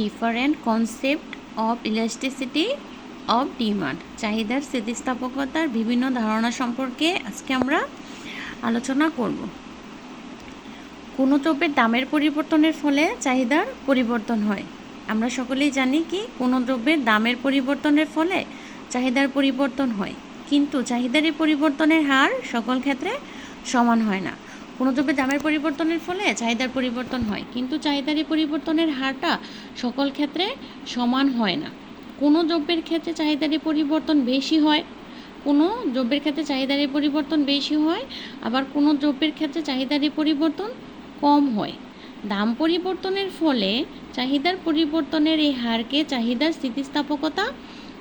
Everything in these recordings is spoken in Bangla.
Different concept of elasticity of demand চাহিদার স্থিতিস্থাপকতার বিভিন্ন ধারণা সম্পর্কে আজকে আমরা আলোচনা করব। কোনো দ্রব্যের দামের পরিবর্তনের ফলে চাহিদার পরিবর্তন হয়। আমরা সকলেই জানি কি কোনো দ্রব্যের দামের পরিবর্তনের ফলে চাহিদার পরিবর্তন হয়। কিন্তু চাহিদার এই পরিবর্তনের হার সকল ক্ষেত্রে সমান হয় না। কোনো দ্রব্যের দামের পরিবর্তনের ফলে চাহিদার পরিবর্তন হয়। কিন্তু চাহিদার পরিবর্তনের হারটা সকল ক্ষেত্রে সমান হয় না। কোনো দ্রব্যের ক্ষেত্রে চাহিদার পরিবর্তন বেশি হয়, কোনো দ্রব্যের ক্ষেত্রে চাহিদার পরিবর্তন বেশি হয়, আবার কোনো দ্রব্যের ক্ষেত্রে চাহিদার পরিবর্তন কম হয়। দাম পরিবর্তনের ফলে চাহিদার পরিবর্তনের এই হারকে চাহিদার স্থিতিস্থাপকতা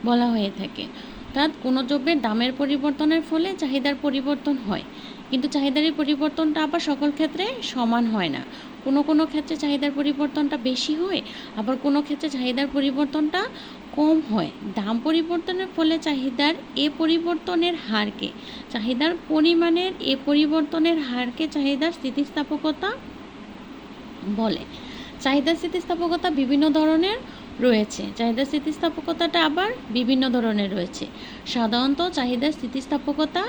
বলা হয়ে থাকে। অর্থাৎ কোনো দ্রব্যের দামের পরিবর্তনের ফলে চাহিদার পরিবর্তন হয়। কিন্তু চাহিদার এই পরিবর্তনটা আবার সকল ক্ষেত্রে সমান হয় না। কোনো কোনো ক্ষেত্রে চাহিদার পরিবর্তনটা বেশি হয়, আবার কোনো ক্ষেত্রে চাহিদার পরিবর্তনটা কম হয়। দাম পরিবর্তনের ফলে চাহিদার এ পরিবর্তনের হারকে, চাহিদার পরিমাণের এ পরিবর্তনের হারকে চাহিদার স্থিতিস্থাপকতা বলে। চাহিদা স্থিতিস্থাপকতা বিভিন্ন ধরনের রয়েছে। চাহিদা স্থিতিস্থাপকতাটা আবার বিভিন্ন ধরনের রয়েছে। সাধারণত চাহিদা স্থিতিস্থাপকতা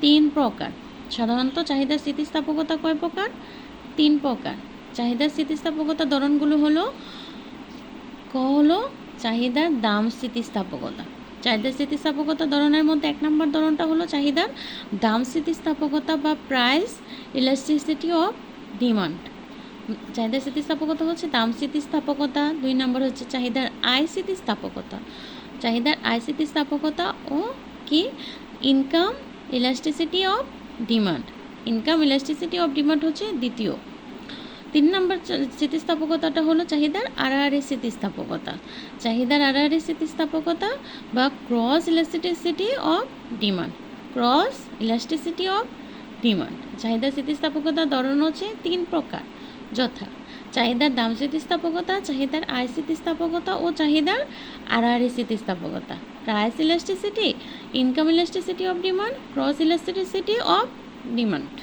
তিন প্রকার। সাধারণত চাহিদা স্থিতিস্থাপকতা কয় প্রকার? তিন প্রকার। চাহিদা স্থিতিস্থাপকতা ধরনগুলো হলো, ক হলো চাহিদার দাম স্থিতিস্থাপকতা। চাহিদা স্থিতিস্থাপকতা ধরনের মধ্যে এক নম্বর ধরনটা হলো চাহিদার দাম স্থিতিস্থাপকতা বা প্রাইস ইলাস্টিসিটি অফ ডিমান্ড চাহিদা স্থিতিস্থাপকতা হচ্ছে দাম স্থিতিস্থাপকতা, দুই নম্বর হচ্ছে চাহিদার আয় স্থিতিস্থাপকতা। চাহিদার আয় স্থিতিস্থাপকতা ও কি? Income elasticity of demand. Income elasticity of demand হচ্ছে দ্বিতীয়। তিন নম্বর স্থিতিস্থাপকতাটা হলো চাহিদার আড়াআড়ি স্থিতিস্থাপকতা। চাহিদার আড়াআড়ি স্থিতিস্থাপকতা বা cross elasticity of demand cross elasticity of demand চাহিদা স্থিতিস্থাপকতার ধরন হচ্ছে তিন প্রকার। যথা চাহিদার দাম স্থিতিস্থাপকতা, চাহিদার আয় স্থিতিস্থাপকতা ও চাহিদার আর আড়াআড়ি স্থিতিস্থাপকতা। Price elasticity income elasticity of demand cross elasticity of demand